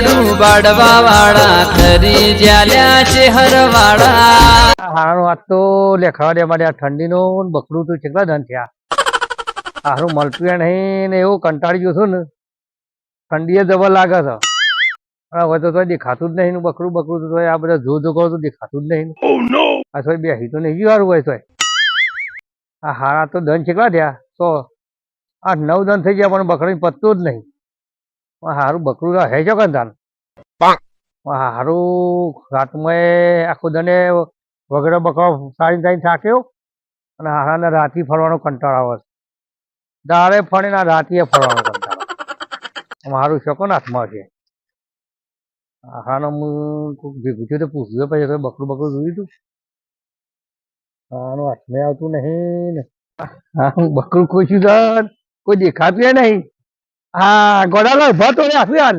યાડું બાડવા વાળા ખરી જ્યાલ્યા છે હરવાળા હારું આજ તો લેખાવા દે મારે આ ઠંડીનો ને બકરું તો કેટલા દન થયા. હારું મળતું નહીં ને એવું કંટાળી ગયું છું ને. ઠંડીએ જબર લાગે છે. હવે તો દેખાતું જ નહીં ને બકરું બકરું તો આ બધા જો જો કરો તો દેખાતું જ નહીં આ તોય બેસી તો નહીં ગયું હારું હોય તોય. આ હારા તો દન કેટલા થયા? તો આ નવ દન થઈ ગયા પણ બકરી પતતું જ નહીં. હારું બકરું હે છે કંધાન હારું. રાતમાં આખું દને વગેરે બકરો સારી સારી થાક્યો અને હારાને રાતી ફરવાનો કંટાળો આવે છે. દાડે ફરીને આ રાતીએ ફરવાનો કંટાળો મારું શકો હાથમાં છે. હારાનો હું કોઈક ભેગું થયું તો પૂછ્યું પછી બકરું બકરું જોયું તું? આનું હાથમાં આવતું નહીં ને. હા, હું બકરું ખોચ્યું છે કોઈ દેખાતું નહીં. હા, ગોડાલો ભતો રે આખી યાર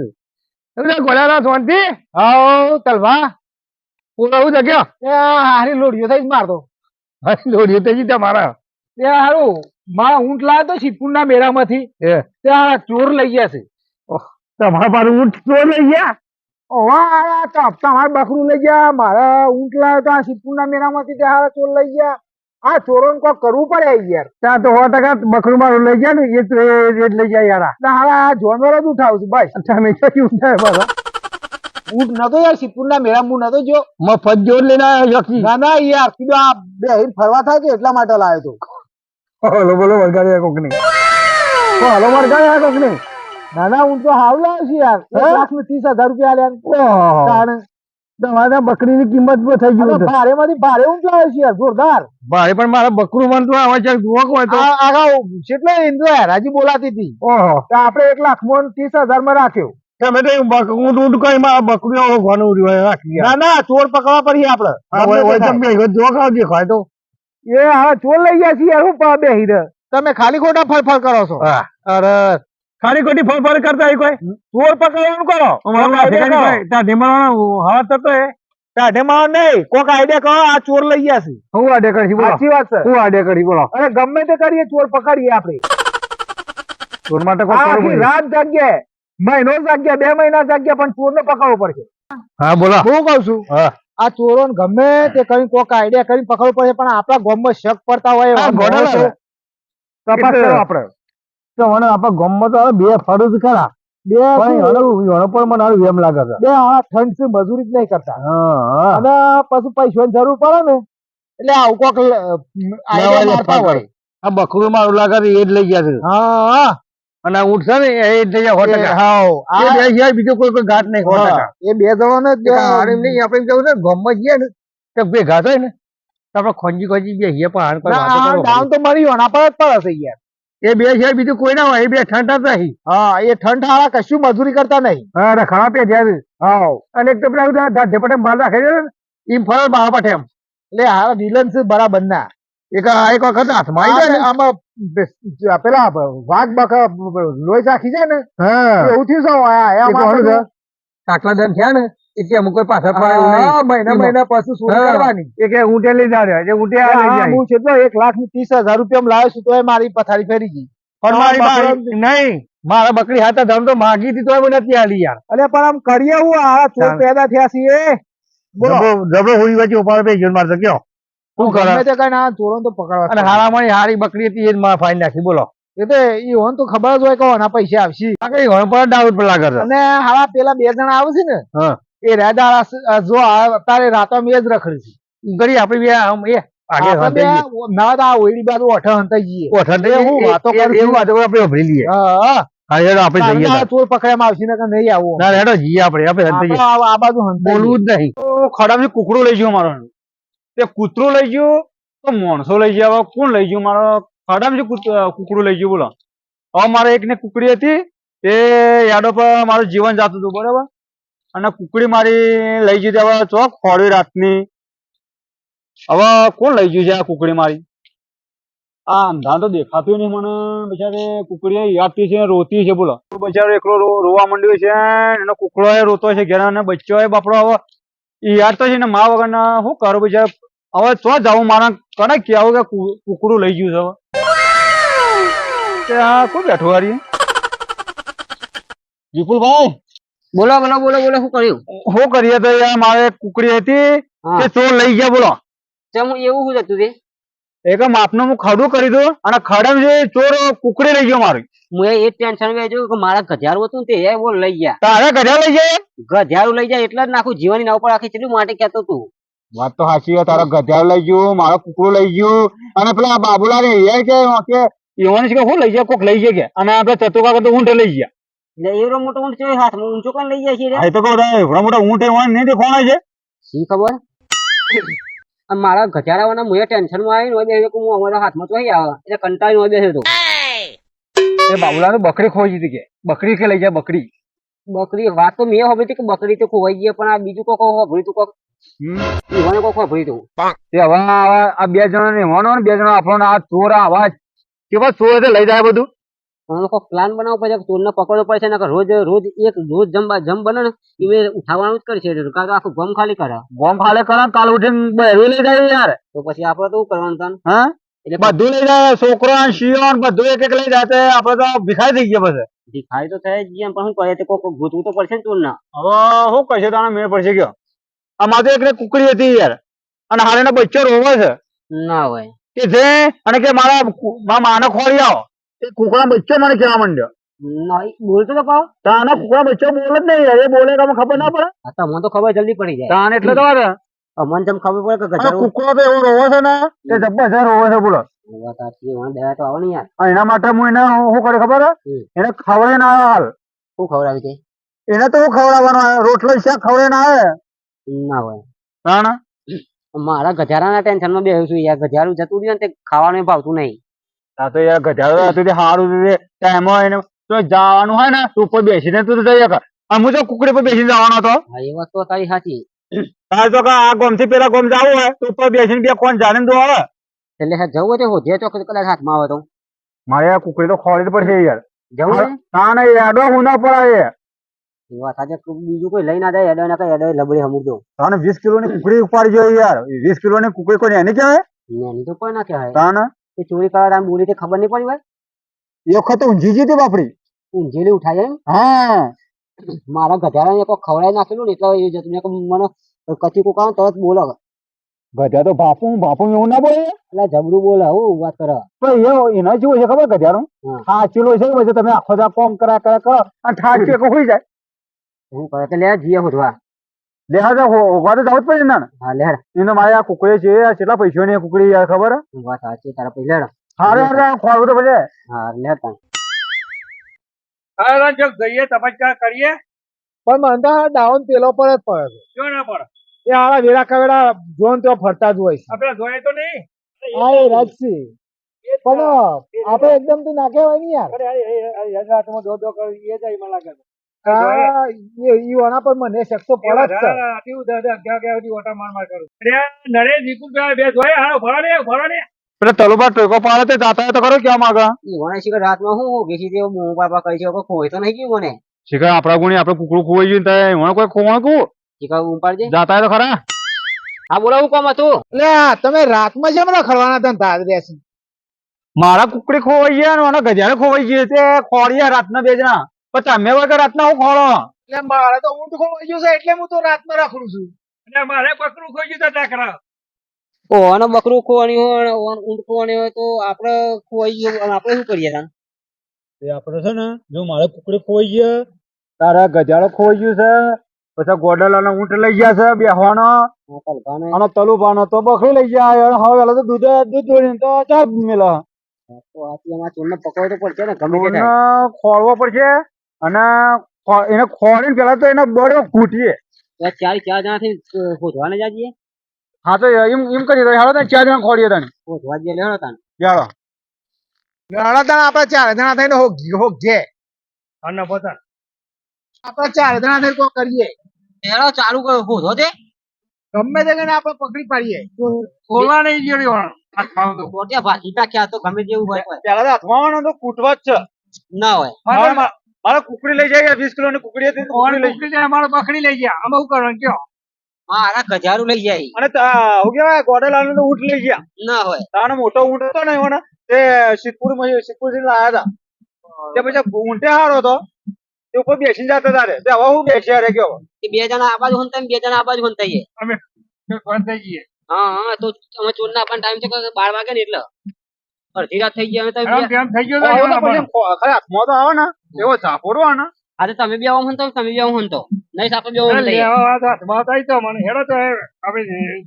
એટલે ગોડાલો શાંતિ આવો તલવા પૂરો એવું જગ્યા એ હારી લોડીઓ થઈ જ મારતો હસ દોડ્યું થઈ જીતા મારા. એ હારું મારા ઊંટ લાવ્યો તો સિદ્ધપુરના મેળામાંથી. એ. ત્યાં ચોર લઈ ગયા છે. તમારા પાસે ઊંટ તો લઈ ગયા? ઓવા તમારે બકરું લઈ ગયા મારા ઊંટ લાવ્યો તો આ સિદ્ધપુરના મેળામાંથી ત્યાં હારા ચોર લઈ ગયા. આ ચોરોન કોક કરવું પડે યાર. ત્યાં તો સો ટકા બકરું મારું લઈ ગયા ને એ રેટ લઈ ગયા યાર હારા આ જોનવર જ ઉઠાવું છું બસ. તમે શું ઉઠાય મારા ઊંટ નતો યાર સિદ્ધપુરના મેળામાં હું નતો જો મફત જોડ લઈને આવ્યો ના ના યાર કીધું આ બે હિલ ફરવા થાય કે એટલા માટે લાવ્યો તો. બોલો બોલો વરગાડ્યા કોકની. બોલો વરગાડ્યા કોકની. ના ના ઊંટ તો હાવ લાવ્યો છે યાર. એક લાખ ને ત્રીસ હજાર રૂપિયા તાણે. તમારા બકરીની કિંમત પણ થઈ ગયું ભારે માંથી ભારે ઊંટ છે યાર જોરદાર. ભાઈ પણ મારા બકરું મન તો આવે છે જુઓ કોઈ તો. કેટલો ઇન્દ્ર બોલાતી હતી. ઓહો. તો આપણે એક લાખ મોન ત્રીસ હજારમાં રાખ્યો. તમે તો ઊંટ ઊંટ કઈ મારા બકરીઓ ઘણું રહ્યું રાખી ના ના ચોર પકડવા પડી આપડે તો જો ખાવ દેખાય તો. એ હા ચોર લઈ ગયા છીએ યાર હું પા બે હીર તમે ખાલી ખોટા ફળફળ કરો છો? અરે ખાલી ખોટી ફળ ફળ કરતા હોય કોઈ? ચોર પકડવાનું કરો. હાથ થતો હે ટાઢે માં નહીં. કોક આઈડિયા કહો આ ચોર લઈ ગયા છે. હું આડે કરી બોલો. સાચી વાત છે. હું આડે કરી બોલો. અરે ગમે તે કરીએ ચોર પકડીએ આપણે. ચોર માટે કોઈ આખી રાત જાગ્યા. મહિનો જાગ્યા બે મહિના જાગ્યા પણ ચોર ને પકડવો પડશે. હા બોલો. હું કઉ છું હા. આ ચોરો ગમે તે કરી કોક આઈડિયા કરી પકડવું પડે પણ આપણા ગોમમાં શક પડતા હોય. તપાસ કરો આપણે. તો મને આપણા ગામમાં તો હવે બે ફરજ ખરા. બે પણ મને હારું એમ લાગે છે. બે આ ઠંડથી મજૂરી જ નહીં કરતા. હા હા. અને પછી પૈસાની જરૂર પડે ને. એટલે આવું કોક મારતા હોય. આ બકરું મારું લાગે છે એ જ લઈ ગયા છે. હા હા. અને ઊંટ છે ને એ જ લઈ ગયા હોટલ બે સિવાય બીજો કોઈ કોઈ ઘાટ નહીં હોટલ એ બે જણા ને નહીં આપણે કેવું છે ગામમાં જઈએ ને તો બે ઘાટ હોય ને તો આપણે ખોંજી ખોંજી બેસીએ પણ ના, ડાઉન તો મારી ઓના પર જ પડે છે યાર. એ બે સિવાય બીજું કોઈ ના હોય એ બે ઠંડા નહીં હા એ ઠંડ હારા કશું મજૂરી કરતા નહીં. હા રખડા પે જાય હાવ. અને એક તો પેલા ધાઢે માલ રાખે છે એમ ફરજ પાઠે એમ. એટલે હારા વિલન છે બરાબર ના. એક એક વખત હાથમાં આવી જાય આમાં પેલા વાઘ બાક લોહી ચાખી જાય ને હા. એવું થયું છે છે? આટલા દન થયા ને. એટલે અમુક. હા, મહિના મહિના પછી કરવાની? ઊંટે લઈ ઊંટે હા, કેટલો એક લાખની ત્રીસ હજાર રૂપિયા લાવ્યો છું તો એ મારી પથારી ફેરી ગઈ. મારી બકરો- બાઈ- નહીં. મારા બકરી હાથે ધન તો માગી હતી તોય મને નથી આલી યાર. અલે પણ આમ કરીએ હું? આ ચોર ચાલ. પેદા થયા છીએ. જબરો વચ્ચે ઉપાડ પે ગયો મારે તો કયો? શું કરે તે કઈ ના ચોરો તો પકડવા અને હારામાની હારી બકરી હતી એ જ મારા ફાઈન નાખી બોલો. એ તો ઈ હોન તો ખબર જ હોય કે ઓના પૈસા આવશે. કઈ ઘણ પર ડાઉટ પર લાગે અને હારા પેલા બે જણા આવે છે ને હા. એ રેદાળા જો અત્યારે રાતો મેં જ રખડી છે. ઘડી આપણે બે આમ એ. ના તો બાજુ અઠ હંતાઈ જઈએ. હું વાતો કરું. એવું વાતો આપણે ઉભરી લઈએ. હા, હા. હા હેડો આપણે જઈએ ચોર પકડવામાં આવશે ને નહીં આવું. ના હેડો જઈએ આપણે આપણે હંતાઈ આ બાજુ બોલવું જ નહીં. ખડામાં કુકડું લઈ ગયું મારો. તે કૂતરું લઈ ગયું તો માણસો લઈ ગયા. હવે કોણ લઈ ગયું? મારો ખડામાં કુકડું લઈ ગયું બોલો. હવે મારે એક ને કુકડી હતી. તે યાડો પર મારું જીવન જાતું હતું બરાબર? અને કુકડી મારી લઈ જઈ હવે ચોક ખોડી રાતની. હવે કોણ લઈ ગયું છે આ કુકડી મારી? આ અંધાર તો દેખાતું નહીં મને. બિચારે કુકડી યાદતી છે રોતી છે બોલો. બચારો એકલો રોવા માંડ્યો છે એનો કુકડો રોતો છે ઘેર અને બચ્ચો એ બાપડો હવે તો છે ને મા વગર શું કરું બિચાર? હવે તો જાઉં મારા કને કેવું કે કુકડું લઈ ગયું છે હવે. આ કોણ બેઠું હારી? વિપુલભાઈ? બોલો બોલો બોલો બોલો શું કર્યું? શું કરીએ તો યાર મારે કુકડી હતી. તે ચોર લઈ ગયા બોલો. ચમ એવું શું હતું તે એક માપનું હું ખડું કરી દઉં અને ખડમ જે ચોર કુકડી લઈ ગયો મારી. હું એ ટેન્શનમાં છું કે મારા ગધેડું હતું તે એ બોલ લઈ ગયા. તારે ઘરે લઈ જાય ગધેડું લઈ જાય એટલે જ નાખું જીવાની નાવ પર આખી ચેટલું માટે કહેતો તું. વાત તો સાચી છે તારા ગધેડ લઈ ગયું મારો કુકડું લઈ ગયું. અને પેલા બાબુલા ને એ કે એવાની છે કે હું લઈ ગયા? કોક લઈ ગયા કે? અને આપડે ચતુકા તો ઊંટે લઈ ગયા. એટલે એવડો મોટો ઊંટ છે હાથમાં ઊંચો કોણ લઈ જાય છે રે? આ તો કહું તારે એવડા મોટા ઊંટ એવા નહીં કોણ છે? શી ખબર? અને મારા ગધેડાવાના મુએ ટેન્શનમાં આવી ને બે હું અમારા હાથમાં તો અહીં આવે એટલે કંટાળી નો બેસે તો. એ બાબુલા બકરી ખોઈ દીધી કે? બકરી કે લઈ જાય બકરી. બકરી વાત તો મેં હોભળી હતી કે બકરી તો ખોવાઈ ગઈ પણ આ બીજું કોક હોભળી તું કોક? ઈવાને કોક તું તે હવે આ આ બે જણા ને એવાનો ને બે જણા આપણો આ ચોર આ અવાજ. કેવા ચોર લઈ જાય બધું. કોઈ પ્લાન બનાવવો પડશે ચોરને પકડવો પડશે ને રોજ રોજ એક રોજ જમ જમ બને ને એ ઉઠાવવાનું જ કરશે કાં તો આખું ગમ ખાલી કરે. ગોમ ખાલી કરે કાલ ઉઠીને બહેરી લઈ જાય યાર. તો પછી આપણે તો કરવાનું તાન? હા? એટલે બધું લઈ જાય છોકરો શિયો બધું એક એક લઈ જાય તે આપડે તો ભિખારી થઈ ગયા પછી. ભિખારી તો થાય જ ગયા પણ શું કરે તે? કોક ગોતવું તો પડશે ને ચોરના. હવે શું કરશે તારે મેળ પડશે ગયો. આ તો એક કુકડી હતી યાર. અને હારે બચ્ચો રોવે છે. ના હોય. કે જે? અને કે મારા માનો ખોળી આવો. એ કુકડા બચ્ચો મને કહેવા માંડ્યો. બોલતો તો પાવ તાને કુકડા બચ્ચો બોલે જ નહીં એ બોલે ખબર ના પડે. આ તો મને તો ખબર જલ્દી પડી જાય. તાને એટલે તો વાત છે. ખબર પડે કે કુકડો તો એવો રોવે છે ને રોવે છે બોલો. એના માટે હું એને શું કરે ખબર? એને ખવડે ના આવે હાલ. શું ખવડાવી છે એને તો હું ખવડાવવાનો રોટલો શાક ખવડે ના આવે ના હોય. મારા ગજારાના ટેન્શનમાં બેહું છું યાર. ગધારું જતું રહ્યું ને તે ખાવાનું ભાવતું નહીં. આ તો યાર ગધાડો હતું તે સારું હતું તે ટાઈમ હોય ને તો જવાનું હોય ને તું ઉપર બેસીને તું જઈ કર અને હું તો કુકડી પર બેસીને જવાનો હતો. હા એ વસ્તુ તારી સાચી. તારે તો કે આ ગોમથી પેલા ગોમ જવું હોય તો ઉપર બેસીને બે કોણ જાણે તો આવે એટલે હા જવું તે હોજે તો કદાચ હાથમાં આવે તો. મારે આ કુકડી તો ખોળી જ પડશે યાર. જવું ના? ના યાડો હું ના પડાય એ. વાત આજે બીજું કોઈ લઈ ના જાય એડો ના કઈ એડો લબડી હમુક દો તને વીસ કિલો ની કુકડી ઉપાડી જોઈએ યાર. વીસ કિલો ની કુકડી કોઈ એની કહેવાય? એની તો કોઈ ના કહેવાય. તાને? તે ચોરી કરવા તમે બોલી તે ખબર નહીં પડી ભાઈ? એ વખત ઊંઝી હતી બાપડી. ઊંઝેલી ઉઠાય એમ? હા. મારા ગધારાને કોઈ ખવડાવી નાખેલું ને એટલે એ જતું મને કચી કુકા તરત બોલો ગધા તો બાપુ બાપુ એવું ના બોલે? એટલે જબરું બોલે હું વાત કરે પણ એ એના જેવું છે ખબર ગધાનું હા. થાચેલો છે પછી તમે આખો દા કોમ કરા કરા કરો અને ઠાક કે હોય જાય. હું કરે કે લે જીએ હોધવા તો હોવા તો જવું જ પડે ને હા લે એને મારે આ કુકડી છે આ કેટલા આ કુકડી યાર ખબર? વાત સાચી તારા પૈસા લે હારે હારે ખોરવું તો પડે. હા લે તાન જો ગઈએ તપસ્યા કરીએ. પણ તો દાવન પેલો પર જ પડે જો ના પડે. એ આવા વેરા કવેરા જોન તો ફરતા જ હોય છે. આપણે જોઈએ તો નહીં. હા રાજસી પણ આપણે એકદમ તો ના કહેવાય ને યાર. હાથમાં દો દો કરી એ જાય મને લાગે હા, ઈ ઈ ઓના પર મને શકતો પડે છે નરે નિકુલ બે જોયે હાલો ભરો ને ભરો ને પેલા તલોબાર ટોકો પાડે તે જાતા તો કરો ક્યાં માંગે? ઈ શિખર રાતમાં હું બેસી તે મોં પાપા કરી છે કોઈ તો નહીં ગયું મને. શીખર આપણા ગુણી આપણે કુકડું ખોવાઈ ગયું તો કોઈ ખોવાનું કુ શિખર ઉપાડજે જાતા તો ખરા? હા બોલાવું હું કોમ હતું તમે રાત તમે રાતમાં જેમ ખરવાના હતા ને તાર મારા કુકડી ખોવાઈ ગયા ને ગજાને ખોવાઈ ગઈ તે ખોડિયા રાતના બે જણા. પણ તમે વગર રાતના હું ખોળો? એટલે મારે તો ઊંટ ખોવાઈ ગયું છે એટલે હું તો રાતમાં રાખું છું. અને મારે બકરું ખોઈ ગયું તો ટાકરા ઓ બકરું ખોવાની હોય અને ઊંટ ખોવાની હોય તો આપણે ખોવાઈ ગયું આપણે શું કરીએ તાન? એ આપણે છે ને જો મારે કુકડી ખોવાઈ ગયા તારા ગજાળો ખોવાઈ ગયું છે પછી ગોડલાનો ઊંટ લઈ ગયા છે બેહવાનો. અને તલુભાનો તો બકરી લઈ ગયા હવે તો દૂધ દૂધ દોડીને તો ચા મેલા. તો આથી અમારા ચોરને પકડવો તો પડશે ને ગમે તે ખોળવો પડશે. અને એને ખોળીને પેલા તો એને બળો ખૂટીએ ચાર ચાર જણા થી શોધવાને જાજીએ હા તો એમ એમ કરી દો હાલો તને ચાર જણા ખોળીએ તને. શોધવા જઈએ લેણો તને. ચાલો ઘણા તને આપણે ચાર જણા થઈને હોગી હોગે અને પોતા આપણે ચાર જણા થઈને કોઈ કરીએ. લેણો ચાલુ કરો શોધો તે. ગમે તે કરીને આપણે પકડી પાડીએ. ખોલવા નહીં ગયો આ ખાવ તો. ગમે તેવું હોય. પેલા તો હાથમાં તો કૂટવા જ છે. ના હોય. મારે કુકડી લઈ જાય વીસ કિલો ની કુકડી હતી ઓર કુકડી લઈ જાય ગયા. આમાં શું કરવાનું? કયો? મારા ગજારું લઈ જાય. અને હું કેવાય ગોડેલાલ નો ઊંટ લઈ ગયા. ના હોય. તાનો મોટો ઊંટ હતો ને એવો તે સિદ્ધપુર સિદ્ધપુરથી લાયા હતા. તે પછી ઊંટે હારો હતો. તે ઉપર બેસી જતા તારે તે હવે હું બેસી રે ગયો બે જણા આ બાજુ હંતાઈ બે જણા આ બાજુ હંતાઈએ ફોન થઈ ગઈ હા હા તો અમે ચોર ના ટાઈમ છે બાર વાગે ને એટલે. અડધી રાત થઈ ગયા તો થઈ ગયો તો ખો- ખરા હાથમાં તો આવો ને. એવો ઝાપોડો આવે ને. હા તો તમે બી આવો હંતો તમે બે આમ હંતો. નહીં સાપે બે આમ હંતાઈએ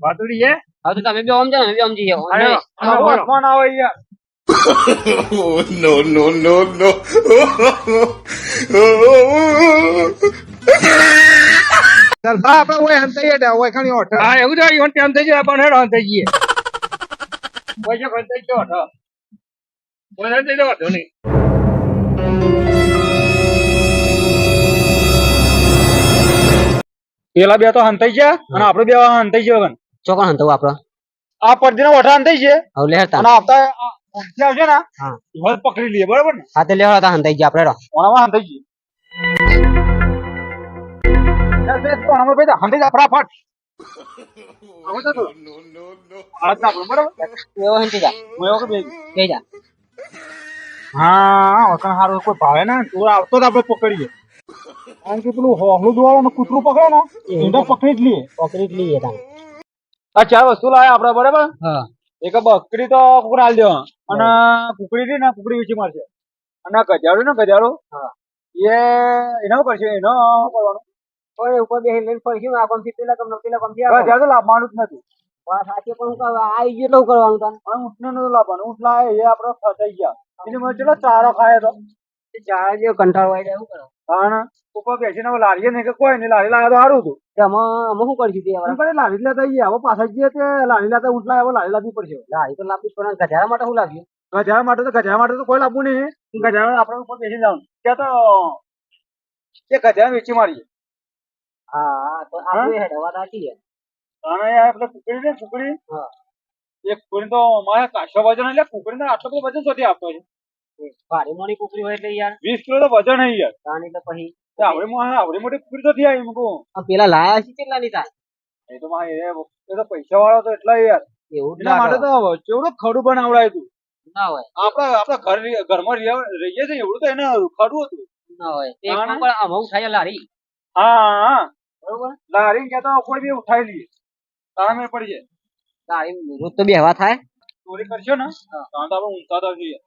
ભાતુડી છે. હવે તો તમે બી આવો જાઓ અમે બી આમ જઈએ. અરે, નહીં. હા, બોલો. હાથમાં ના આવે યાર. No, no, no, no. ચાલ બા આપણે ઓય હંતાઈએ ટા ઓય ખાલી ઓઠ. હા એવું તો ઈવન ટાઈમ થઈ જાય પણ હેડો થઈ ગઈ પૈસા ફોન થઈ ગયો ફોન થઈ ગયો નહીં પેલા બે તો હંતાઈ ગયા અને આપડે બે હંતાઈ ગયો વગન ચોકણ હંતો આપડે આ પરદી ના વઠા હંતાઈ છે હવે લેહતા અને આવતા આવશે ને હા. પકડી લઈએ બરાબર ને હા તે લેવા હતા હંતાઈ ગયા આપડે ઓણામાં હંતાઈ બેઠા હંતાઈ જા ફટાફટ આવો તો તું. No, no, no. હાથ નાખો બરાબર એવો હંતી જા હું એવું કે બે જઈ જા હા વખણ હારું કોઈ ભાવે ને? તો આવતો જ આપણે પકડીએ. કારણ કે પેલું હોહલું દોવાનું કૂતરું પકડે ને એને પકડી. જ લઈએ. પકડી જ લઈએ તા આ ચાર વસ્તુ લાવ્યા આપડે બરાબર? હા. એક બકરી તો હાલ દેવા અને કુકડી થી ને કુકડી વેચી મારશે. અને ગજારો ને ગજારો એ એનો કરશે એનો કરવાનું ઉપર બે લઈને ફરશું આ ગમથી પેલા ગમ પેલા લાવવાનું જ નથી. વાત સાચી પણ હું કહું આ ઈ કરવાનું તાન. અને ઊંટને નતું લાવવાનું. ઊંટ લાવે એ આપણે ફસાઈ ગયા. એને મને ચલો ચારો ખાયો તો? ચાર જે કંટાળો આવી જાય શું કરો હા ઉપર બેસીને હવે લારીએ નહીં કે કોઈ નહીં. લારી લાવે તો સારું હતું. એમાં અમે શું કરી તે હવે? કરે લારી લેતા આવીએ. હવે પાછા જઈએ તે લારી લેતા ઊંટ લાવે લારી લાવવી પડશે લારી તો લાવવી પડે. ને ગધારા માટે શું લાવ્યું? ગજા માટે તો ગજારા માટે તો કોઈ લાવવું નહીં. ગજા આપણે ઉપર બેસી જવાનું ત્યાં તો એ ગજા વેચી મારીએ. હા તો આપણે હેડ વાત સાચી છે અને યાર આપણે કુકડી ને કુકડી. હા. એક કુકડી તો મારે કાશો વજન એટલે કુકડી ને આટલો બધો વજન શોધી આપતો છે. ભારી મોની કુકરી હોય એટલે યાર. વીસ કિલો તો વજન હે યાર. તાની તો પછી. આવડી મો આવડી મોટી કુકડી તો થઈ આવી મૂકું પેલા લાયા છે કેટલા ની થાય એ તો માં એ તો પૈસા વાળો તો એટલા યાર. એવું માટે તો ચેવડું ખડું બનાવડાય તું. ના હોય. આપડા આપડા ઘર ઘરમાં રહીએ છીએ એવડું તો એને ખડું હતું. ના હોય. આમાં થાય લારી. હા બરોબર? લારી કે તો કોઈ બી ઉઠાઈ લઈએ તારા પડી જાય. લારી વિરોધ તો બેહવા થાય. ચોરી કરશો ને? તો આપણે ઊંચા તો જોઈએ.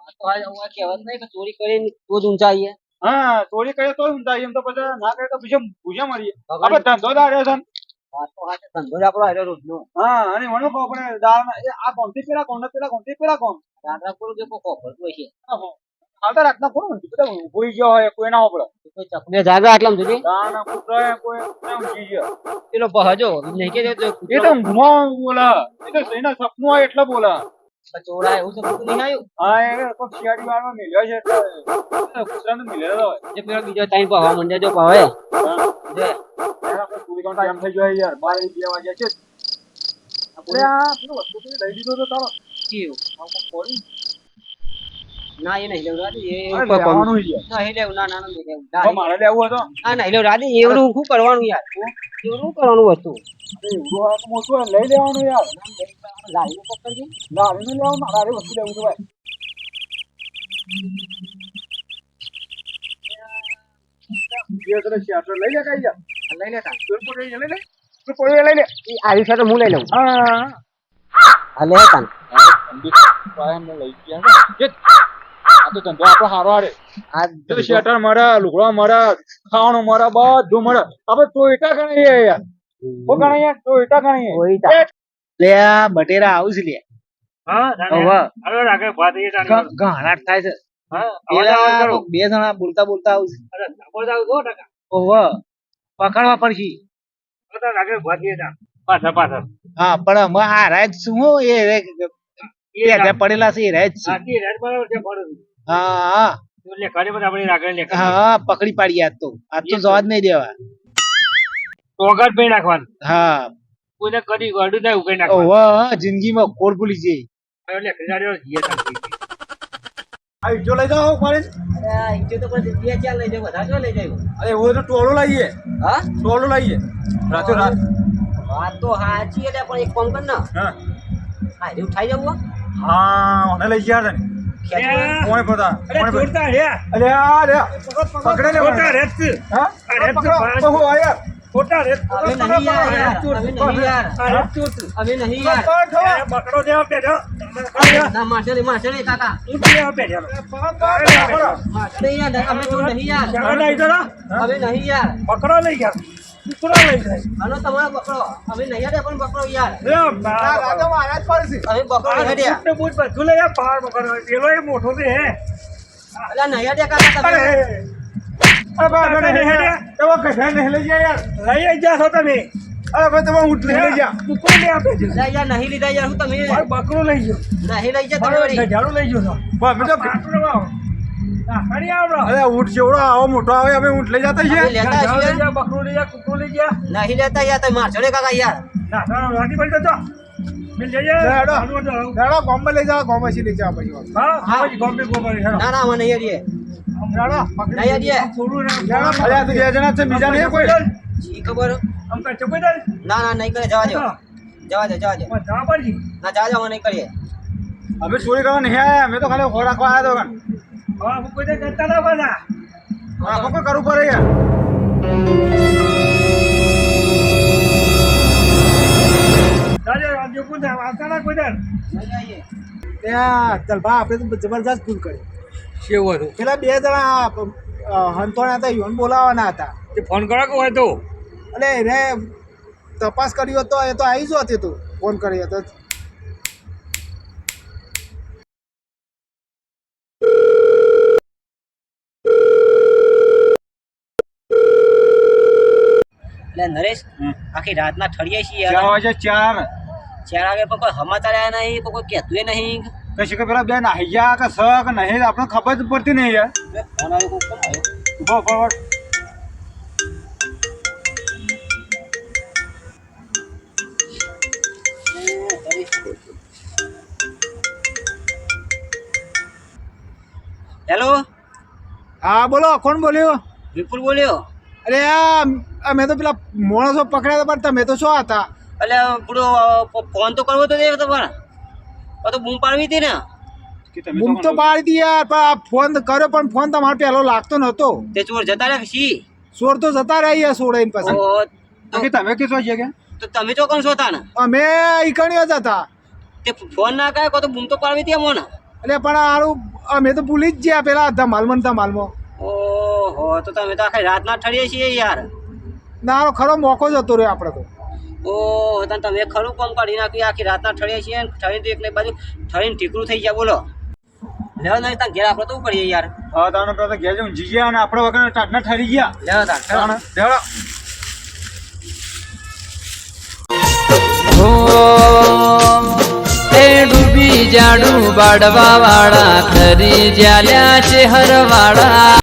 વાત તો આ કહેવત નહીં કે ચોરી કરીને તો જ ઊંચા આવીએ હા ચોરી કરીએ તો ઊંચા એમ તો પછી ના કરે તો બીજો ભૂજા મારીએ. આપણે ધંધો દાડ્યો છે ને. ધંધો જ આપણો રોજ રોજનો. હા અને મને કહો આપણે દાળ આ કોણથી પેલા કોણ ને પેલા કોણથી પેલા કોણ? રાત્રા પૂરું જે કોપર હોય છે. આવતા રાતના કોણ ઊંઘી? બધા ઊંઘી ગયો હોય કોઈ ના હોય ને ચકને આટલા સુધી? કોઈ ઊંઘી ગયો. પેલો બહજો નહીં કે એ તો ઊંઘમાં બોલા. એ તો એના સપનું હોય એટલે બોલા. ચોરા એવું કુકરી નહીં આવ્યું? હા એ કોઈ શિયાળી વાળો મિલ્યો છે કૂતરાને મિલેલો હોય. જે પેલો બીજો ટાઈમ પહવા માંડ્યા જો પહવે જે પૂરી આપણે ટાઈમ થઈ ગયો યાર. બાર બે વાગ્યા છે. આપણે આ પેલું વસ્તુ લઈ લીધો તો તારો. કેવું. ના એ નહીં લેવું રાજી એ લેવાનું ના લેવું ના ના ના લેવું મારે લેવું હતો આ નહીં લેવું એવડું શું કરવાનું યાર? એવડું કરવાનું વસ્તુ? અરે એવડું હોય તો મોટું લઈ લેવાનું યાર. લારી પકડજે લાવીને લેવાનું મારે વસ્તુ લેવું છે ભાઈ. બે તને શેટર લઈ લે કઈ લઈ લેતા. લઈ લે. તું લઈ લે. એ આવી છે તો હું લઈ લઉં. હા. હા લે તાન લઈ ગયા. આ તો ધંધો આપણો સારો હારે આ શેટર મારા લુગડા મારા ખાવાનું મળે બધું મારા. આપણે ટોયટા ગણીએ યાર. ઓ ગણીએ ટોયટા ગણીએ કોઈ લે આ બટેરા આવું છે લે. હા હવે રાખે વાત એ ઘ- થાય છે. હા બે જણા બોલતા બોલતા આવું છે ઓવ પકડવા પડશે. પાછા પાછા હા પણ અમે આ રાજ શું એ પડેલા છે એ રાજ છે. હા હા. હા પકડી પાડી આ તો. આજ તો જવા જ નહીં દેવા. ટોગાટ ભાઈ નાખવાનું. હા. કોઈને કદી ગળું થાય ઉગાઈ નાખવાનું. ઓવ જિંદગીમાં ભૂલી જઈ એટલે ખિલાડીઓ જીએ આ ઈંટો લઈ જાઓ મારે ઈજો તો પછી બે ચાર લઈ જાવ વધારે લઈ જાય. અરે એવું તો ટોળો લઈએ હા? ટોળો લઈએ રાતો રાત. વાત તો સાચી એટલે પણ એક કામ કર ને. હા. હા ઉઠાઈ જવું હા. મને લઈ ગયા કોણે પતા? કોણે પતા? અરે આ રે પકડે ને હા? પકડો. બહુ આયા હવે નહીં યાર હવે નહીં યાર. હવે નહીં યાર. ના મારશે નહીં મારશે નહીં કાકા મારશે નહીં યાર અમે તો નહીં યાર. હવે નહીં યાર. પકડો લઈ ગયા કુકડો લઈ જાય હાલો તમારે પકડો. હવે નહીં પણ પકડો યાર. રાજા મહારાજ પડશે હવે પકડો નહીં બૂટ બૂટ બધું લઈ આ પકડો. પેલો એ મોટો છે હે. અલા નહીં કાકા તમે અરે. બા હે કશા નહીં લઈ જાય યાર. લઈ જા છો તમે. અરે ભાઈ તમે ઊંટ લઈ લઈ આપે છે. યાર નહીં લીધા યાર હું તમે બકરો લઈ ગયો. નહીં લઈ જા તમે ગજાડું લઈ ગયો અરે ઊંટ જેવડો આવો મોટો આવે અમે ઊંટ લઈ જતા છીએ. બકરું લઈ લઈ. નહીં લેતા યાર તમે મારશો ને કાકા યાર. ના, પડી ગોમ્બે લઈ જાઓ ગોમ્બે થી લઈ જાઓ પછી ગોમ્બે ગોમ્બે ના ના નહીં યારીએ નહીં યારીએ થોડું ના- હેડો અરે આ તો બે જણા છે બીજા નહીં કોઈ. જી ખબર. આમ કાંઈ ચોકીદાર? ના ના નહીં કરે જવા દો. જવા દો જવા દો. જવા ના જવા દો નહીં કરીએ. અમે ચોરી કરવા નહીં આયા અમે તો ખાલી ખોરાક આવ્યા તો કણ હવે અમે કોઈ દી જતા ના પાછા. આપણે કોઈ કરવું પડે આપણે તો જબરદસ્ત ભૂલ કરી. પેલા બે જણા હંતોણા હતા યોન બોલાવાના હતા. ફોન કરો કે હોય તો? એટલે એને તપાસ કર્યો હતો એ તો આવી જ હતી તું ફોન કર્યો હતો એટલે નરેશ આખી રાતના ઠળીએ છીએ ચાર વાગે ચાર. ચાર વાગે પણ કોઈ સમાચાર આવ્યા નહીં કોઈ કોઈ કહેતું નહીં. કશી કે પેલા બે નાહી ગયા કે સ કે નહીં આપણે ખબર જ પડતી નહીં યાર. ફોન આવ્યો કોણ આવ્યો. ઊભો. હેલો હા બોલો કોણ બોલ્યો? વિપુલ બોલ્યો? અરે આ અમે તો પેલા માણસો પકડ્યા હતા પણ તમે તો શું હતા એટલે પૂરો ફોન તો કરવો તો દે તો પણ. તો બૂમ પાડવી હતી ને. બૂમ તો પાડી હતી યાર પણ આ ફોન કર્યો પણ ફોન તમારો પહેલો લાગતો નહોતો. તે ચોર જતા રહ્યા છી ચોર તો જતા રહ્યા યાર સોડાઈને પછી. તમે કે છો કે તો તમે તો કોણ છો તાન અમે ઈકણ્યો જ હતા. તે ફોન ના કાય કો તો બૂમ તો પાડવી હતી અમોને? એટલે પણ આરું અમે તો ભૂલી જ ગયા પેલા ધમાલમાં ને ધમાલમાં. ઓહો તો તમે તો આખી રાતના ઠળીએ છીએ યાર. ના હારો ખરો મોકો જ હતો રહ્યો આપણે તો. ઓ તન તમે ખરું કામ કાઢી નાખ્યું? આખી રાતના ઠળીએ છીએ ઠળીને તો એકને બાજુ ઠળીને ઠીકરું થઈ ગયા બોલો. લેવા નહીં તાર ઘેર આપણે તો પડીએ યાર? હા તાનો તો ઘેર જઈને જી ગયા અને આપણે વગર ટાટના ઠરી ગયા. લેવા તાર એ જાડું બાડવા વાળા ખરી જ્યાલ્યા છે હરવાળા.